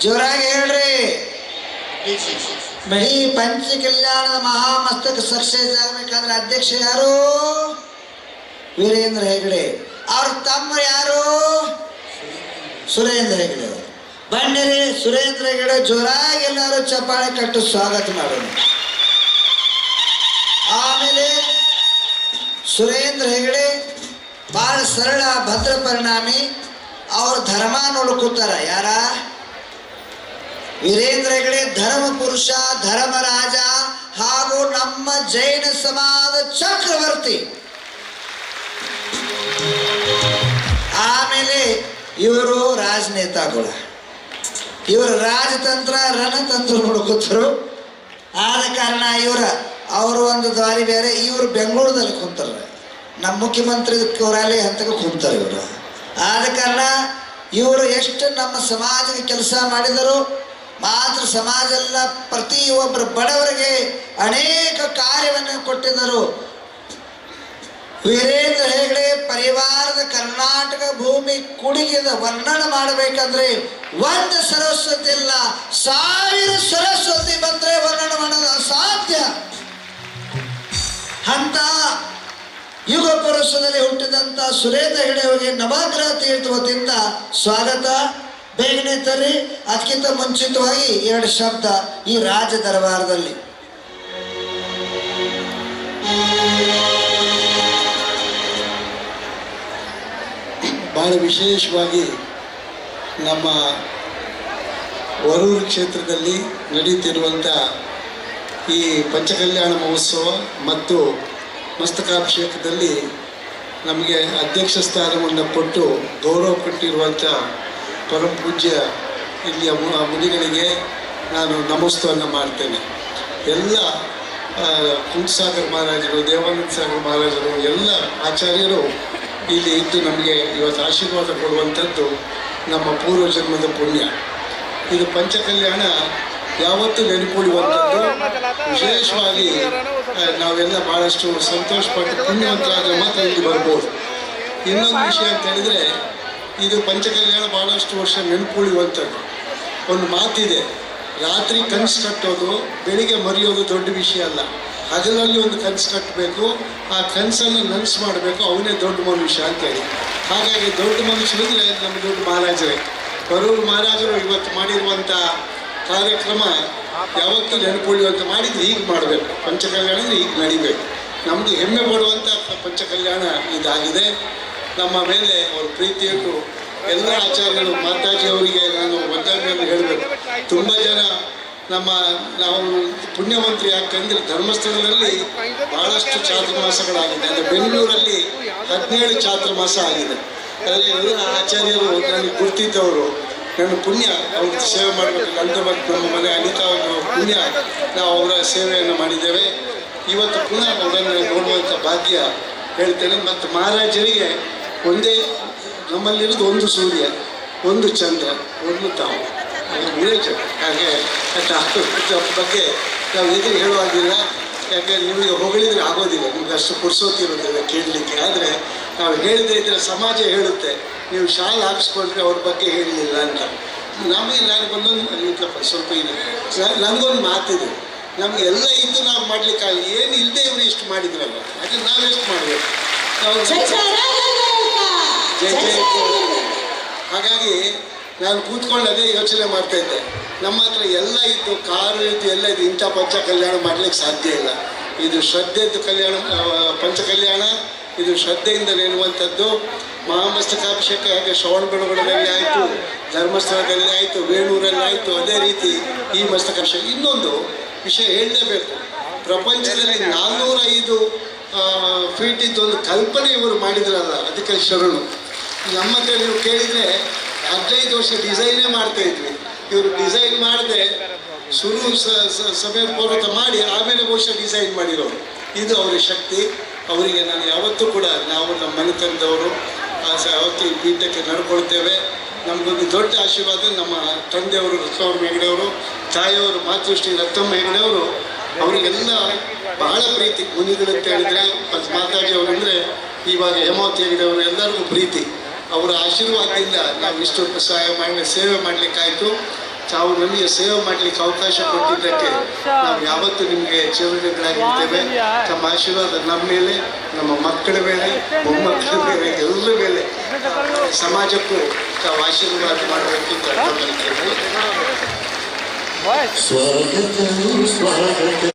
ಜೋರಾಗಿ ಹೇಳ್ರಿ. ಈ ಪಂಚ ಕಲ್ಯಾಣದ ಮಹಾಮಸ್ತಕ ಸಕ್ಸಸ್ ಆಗಬೇಕಾದ್ರೆ ಅಧ್ಯಕ್ಷ ಯಾರು? ವೀರೇಂದ್ರ ಹೆಗಡೆ. ಅವ್ರ ತಮ್ಮ ಯಾರು? ಸುರೇಂದ್ರ ಹೆಗಡೆ. ಅವರು. ಬನ್ನಿರಿ ಸುರೇಂದ್ರ ಹೆಗಡೆ ಜೋರಾಗಿ ಎಲ್ಲರೂ ಚಪ್ಪಾಳೆ ಕಟ್ಟು ಸ್ವಾಗತ ಮಾಡೋಣ. ಆಮೇಲೆ ಸುರೇಂದ್ರ ಹೆಗಡೆ ಬಹಳ ಸರಳ ಭದ್ರ ಪರಿಣಾಮಿ ಅವ್ರ ಧರ್ಮ ನೋಡ್ಕೋತಾರ. ಯಾರ? ವೀರೇಂದ್ರ ಹೆಗಡೆ ಧರ್ಮ ಪುರುಷ ಧರ್ಮರಾಜ ಹಾಗೂ ನಮ್ಮ ಜೈನ ಸಮಾಜ ಚಕ್ರವರ್ತಿ. ಆಮೇಲೆ ಇವರು ರಾಜನೇತಾಗಳು. ಇವರು ರಾಜತಂತ್ರ, ರಣತಂತ್ರ ನೋಡ್ಕೋತರು ಆದ ಕಾರಣ ಇವರ, ಅವರು ಒಂದು ದಾರಿ ಬೇರೆ, ಇವರು ಬೆಂಗಳೂರದಲ್ಲಿ ಕುಂತಾರ ನಮ್ಮ ಮುಖ್ಯಮಂತ್ರಿ ಅವರಲ್ಲಿ ಹಂತಕ್ಕೆ ಕುಂತಾರೆ ಇವರು. ಆದ ಕಾರಣ ಇವರು ಎಷ್ಟು ನಮ್ಮ ಸಮಾಜಕ್ಕೆ ಕೆಲಸ ಮಾಡಿದರು ಮಾತ್ರ ಸಮಾಜ ಎಲ್ಲ ಪ್ರತಿಯೊಬ್ಬರು ಬಡವರಿಗೆ ಅನೇಕ ಕಾರ್ಯವನ್ನು ಕೊಟ್ಟಿದ್ದರು. ವೀರೇಂದ್ರ ಹೆಗಡೆ ಪರಿವಾರದ ಕರ್ನಾಟಕ ಭೂಮಿ ಕುಡಿಗಿದ ವರ್ಣನ ಮಾಡಬೇಕಂದ್ರೆ ಒಂದು ಸರಸ್ವತಿ ಇಲ್ಲ, ಸಾವಿರ ಸರಸ್ವತಿ ಬಂದ್ರೆ ವರ್ಣನ ಮಾಡೋದು ಅಸಾಧ್ಯ. ಅಂತ ಯುಗ ಪುರುಷದಲ್ಲಿ ಹುಟ್ಟಿದಂತ ಸುರೇಂದ್ರ ಹೆಗಡೆ ಅವರಿಗೆ ನವಗ್ರಹ ತೀರ್ಥವತಿಯಿಂದ ಸ್ವಾಗತ. ಬೇಗನೆ ತರ್ರಿ. ಅದಕ್ಕಿಂತ ಮುಂಚಿತವಾಗಿ ಎರಡು ಶಬ್ದ ಈ ರಾಜ ದರಬಾರದಲ್ಲಿ. ಬಹಳ ವಿಶೇಷವಾಗಿ ನಮ್ಮ ವರೂರು ಕ್ಷೇತ್ರದಲ್ಲಿ ನಡೀತಿರುವಂಥ ಈ ಪಂಚಕಲ್ಯಾಣ ಮಹೋತ್ಸವ ಮತ್ತು ಮಸ್ತಕಾಭಿಷೇಕದಲ್ಲಿ ನಮಗೆ ಅಧ್ಯಕ್ಷ ಸ್ಥಾನವನ್ನು ಕೊಟ್ಟು ಗೌರವ ಕೊಟ್ಟಿರುವಂಥ ಪರಮ ಪೂಜ್ಯ ಇಲ್ಲಿಯ ಮುನಿಗಳಿಗೆ ನಾನು ನಮಸ್ತವನ್ನು ಮಾಡ್ತೇನೆ. ಎಲ್ಲ ಕುಂಸಾಗರ ಮಹಾರಾಜರು, ದೇವಾನಂದ ಸಾಗರ್ ಮಹಾರಾಜರು, ಎಲ್ಲ ಆಚಾರ್ಯರು ಇಲ್ಲಿ ಇದ್ದು ನಮಗೆ ಇವತ್ತು ಆಶೀರ್ವಾದ ಕೊಡುವಂಥದ್ದು ನಮ್ಮ ಪೂರ್ವ ಜನ್ಮದ ಪುಣ್ಯ. ಇದು ಪಂಚಕಲ್ಯಾಣ ಯಾವತ್ತೂ ನೆನಪುಳಿಯುವಂಥದ್ದು. ವಿಶೇಷವಾಗಿ ನಾವೆಲ್ಲ ಭಾಳಷ್ಟು ಸಂತೋಷಪಟ್ಟು ಪುಣ್ಯವಂತರಾದರೆ ಮಾತ್ರ ಇಲ್ಲಿ ಬರ್ಬೋದು. ಇನ್ನೊಂದು ವಿಷಯ ಅಂತ ಹೇಳಿದರೆ ಇದು ಪಂಚಕಲ್ಯಾಣ ಭಾಳಷ್ಟು ವರ್ಷ ನೆನ್ಪುಳಿಯುವಂಥದ್ದು. ಒಂದು ಮಾತಿದೆ, ರಾತ್ರಿ ಕನಸು ಕಟ್ಟೋದು, ಬೆಳಿಗ್ಗೆ ಮರೆಯೋದು ದೊಡ್ಡ ವಿಷಯ ಅಲ್ಲ. ಹಗಲಲ್ಲಿ ಒಂದು ಕನಸು ಕಟ್ಟಬೇಕು, ಆ ಕನಸನ್ನು ನನಸು ಮಾಡಬೇಕು, ಅವನೇ ದೊಡ್ಡ ಮನುಷ್ಯ ಅಂತೇಳಿ ಹಾಗಾಗಿ ದೊಡ್ಡ ಮನುಷ್ಯ ಅಂದರೆ ನಮ್ಮ ದೊಡ್ಡ ಮಹಾರಾಜರೇ ಬರೂರು ಮಹಾರಾಜರು ಇವತ್ತು ಮಾಡಿರುವಂಥ ಕಾರ್ಯಕ್ರಮ ಯಾವತ್ತೂ ನೆನಪುಳಿಯುವಂತ ಮಾಡಿದ್ರೆ ಹೀಗೆ ಮಾಡಬೇಕು. ಪಂಚಕಲ್ಯಾಣ ಅಂದರೆ ನಡಿಬೇಕು. ನಮಗೆ ಹೆಮ್ಮೆ ಪಡುವಂಥ ಪಂಚಕಲ್ಯಾಣ ಇದಾಗಿದೆ. ನಮ್ಮ ಮೇಲೆ ಅವ್ರ ಪ್ರೀತಿಯನ್ನು ಎಲ್ಲ ಆಚಾರ್ಯರು ಮಾತಾಜಿ ಅವರಿಗೆ ನಾನು ವಂದನೆಯನ್ನು ಹೇಳಬೇಕು. ತುಂಬ ಜನ ನಮ್ಮ ನಾವು ಪುಣ್ಯವಂತರು ಯಾಕಂದ್ರೆ ಧರ್ಮಸ್ಥಳದಲ್ಲಿ ಬಹಳಷ್ಟು ಚಾತುರ್ಮಾಸಗಳಾಗಿದೆ. ಅಂದರೆ ಬೆಂಗಳೂರಲ್ಲಿ ಹದಿನೇಳು ಚಾತುರ್ಮಾಸ ಆಗಿದೆ. ಅದರಲ್ಲಿ ಎಲ್ಲ ಆಚಾರ್ಯರು ನನಗೆ ಗುರ್ತಿದ್ದವರು. ನನ್ನ ಪುಣ್ಯ, ಅವ್ರ ಸೇವೆ ಮಾಡಬೇಕು. ಅಂತ ನಮ್ಮ ಮನೆ ಅನಿತಾ ಅವರ ಪುಣ್ಯ ನಾವು ಅವರ ಸೇವೆಯನ್ನು ಮಾಡಿದ್ದೇವೆ. ಇವತ್ತು ಪುನಃ ಅವರನ್ನು ನೋಡುವಂಥ ಭಾಗ್ಯ ಹೇಳ್ತೇನೆ. ಮತ್ತು ಮಹಾರಾಜರಿಗೆ ಒಂದೇ ನಮ್ಮಲ್ಲಿರೋದು ಒಂದು ಸೂರ್ಯ, ಒಂದು ಚಂದ್ರ, ಒಂದು ತಾವು. ಮೂರೇ ಚಂದ್ರ ಹಾಗೆ ಅದು ಬಗ್ಗೆ ನಾವು ಎದುರು ಹೇಳುವಾಗಿಲ್ಲ ಯಾಕೆ ನಿಮಗೆ ಹೊಗಳಿದ್ರೆ ಆಗೋದಿಲ್ಲ. ನಿಮ್ಗೆ ಅಷ್ಟು ಪುರ್ಸೋತಿರೋದಿಲ್ಲ ಕೇಳಲಿಕ್ಕೆ. ಆದರೆ ನಾವು ಹೇಳಿದ್ರೆ ಇದ್ರೆ ಸಮಾಜ ಹೇಳುತ್ತೆ, ನೀವು ಶಾಲೆ ಹಾಕಿಸ್ಕೊಂಡ್ರೆ ಅವ್ರ ಬಗ್ಗೆ ಹೇಳಲಿಲ್ಲ ಅಂತ. ನಮಗೆ ನಾನು ಬಂದೊಂದು ಇಲ್ಲಪ್ಪ, ಸ್ವಲ್ಪ ಇದೆ ನನಗೊಂದು ಮಾತಿದೆ. ನಮ್ಗೆ ಎಲ್ಲ ಇದ್ದು ನಾವು ಮಾಡ್ಲಿಕ್ಕಾಗಲಿ ಏನು ಇಲ್ಲದೆ ಇವರು ಇಷ್ಟು ಮಾಡಿದ್ರಲ್ಲ. ಅದಕ್ಕೆ ನಾವು ಎಷ್ಟು ಮಾಡಬೇಕು? ನಾವು ಜೈ ಜೈ ಜೈ. ಹಾಗಾಗಿ ನಾನು ಕೂತ್ಕೊಂಡು ಅದೇ ಯೋಚನೆ ಮಾಡ್ತಾ ಇದ್ದೆ. ನಮ್ಮ ಹತ್ರ ಎಲ್ಲ ಇತ್ತು ಕಾರು ಇತ್ತು ಎಲ್ಲ ಇತ್ತು. ಇಂಥ ಪಂಚ ಕಲ್ಯಾಣ ಮಾಡ್ಲಿಕ್ಕೆ ಸಾಧ್ಯ ಇಲ್ಲ. ಇದು ಶ್ರದ್ಧೆದ್ದು ಕಲ್ಯಾಣ ಪಂಚ ಕಲ್ಯಾಣ ಇದು ಶ್ರದ್ಧೆಯಿಂದ ನೆನುವಂಥದ್ದು ಮಹಾಮಸ್ತಕಾಭಿಷೇಕ ಹಾಗೆ ಶ್ರವಣ ಬೆಳಗೊಳದಲ್ಲಿ ಆಯಿತು ಧರ್ಮಸ್ಥಳದಲ್ಲಿ ಆಯಿತು ವೇಣೂರಲ್ಲಿ ಆಯಿತು ಅದೇ ರೀತಿ ಈ ಮಸ್ತಕಾಭಿಷೇಕ. ಇನ್ನೊಂದು ವಿಷಯ ಹೇಳಲೇಬೇಕು. ಪ್ರಪಂಚದಲ್ಲಿ ನಾನ್ನೂರ ಐದು ಫೀಟ್ ಇದ್ದೊಂದು ಕಲ್ಪನೆ ಇವರು ಮಾಡಿದ್ರಲ್ಲ ಅದಕ್ಕೆ ಶರಣು. ನಮ್ಮ ಹತ್ರ ನೀವು ಕೇಳಿದರೆ ಹದಿನೈದು ವರ್ಷ ಡಿಸೈನೇ ಮಾಡ್ತಾ ಇದ್ವಿ. ಇವರು ಡಿಸೈನ್ ಮಾಡದೆ ಶುರು ಸಮಯ ಪೂರ್ವಕ ಮಾಡಿ ಆಮೇಲೆ ಬಹುಶಃ ಡಿಸೈನ್ ಮಾಡಿರೋರು. ಇದು ಅವರ ಶಕ್ತಿ. ಅವರಿಗೆ ನಾನು ಯಾವತ್ತೂ ಕೂಡ ನಾವು ನಮ್ಮ ಮನೆತನದವರು, ಆ ಸ- ಯಾವತ್ತೂ ಈ ಪೀಠಕ್ಕೆ ನಡ್ಕೊಳ್ತೇವೆ. ನಮಗೊಂದು ದೊಡ್ಡ ಆಶೀರ್ವಾದ ನಮ್ಮ ತಂದೆಯವರು ರತ್ನವ್ರ ಹೆಗಡೆಯವರು, ತಾಯಿಯವರು ಮಾತೃಶ್ರೀ ರತ್ನಮ್ಮ ಹೆಗಡೆಯವರು, ಅವರಿಗೆಲ್ಲ ಬಹಳ ಪ್ರೀತಿ. ಮುನಿಗಳು ಅಂತ ಹೇಳಿದ್ರೆ, ಮಾತಾಜಿ ಅವರು ಅಂದರೆ ಇವಾಗ ಹೇಮಾವತಿ ಹೆಗಡೆಯವರು ಎಲ್ಲರಿಗೂ ಪ್ರೀತಿ. ಅವರ ಆಶೀರ್ವಾದದಿಂದ ನಾವು ಇಷ್ಟೊಂದು ಸಹಾಯ ಮಾಡಿ, ಸೇವೆ ಮಾಡಲಿಕ್ಕಾಯಿತು. ತಾವು ನಮಗೆ ಸೇವೆ ಮಾಡಲಿಕ್ಕೆ ಅವಕಾಶ ಕೊಟ್ಟಿದ್ದಕ್ಕೆ ನಾವು ಯಾವತ್ತೂ ನಿಮಗೆ ಚಿರಋಣಿಗಳಾಗಿರ್ತೇವೆ ತಮ್ಮ ಆಶೀರ್ವಾದ ನಮ್ಮ ಮೇಲೆ, ನಮ್ಮ ಮಕ್ಕಳ ಮೇಲೆ, ಮೊಮ್ಮಕ್ಕಳ ಮೇಲೆ, ಎಲ್ಲರ ಮೇಲೆ. ಸಮಾಜಕ್ಕೂ ತಾವು ಆಶೀರ್ವಾದ ಮಾಡಬೇಕು ಅಂತ ಸ್ವಾಗತ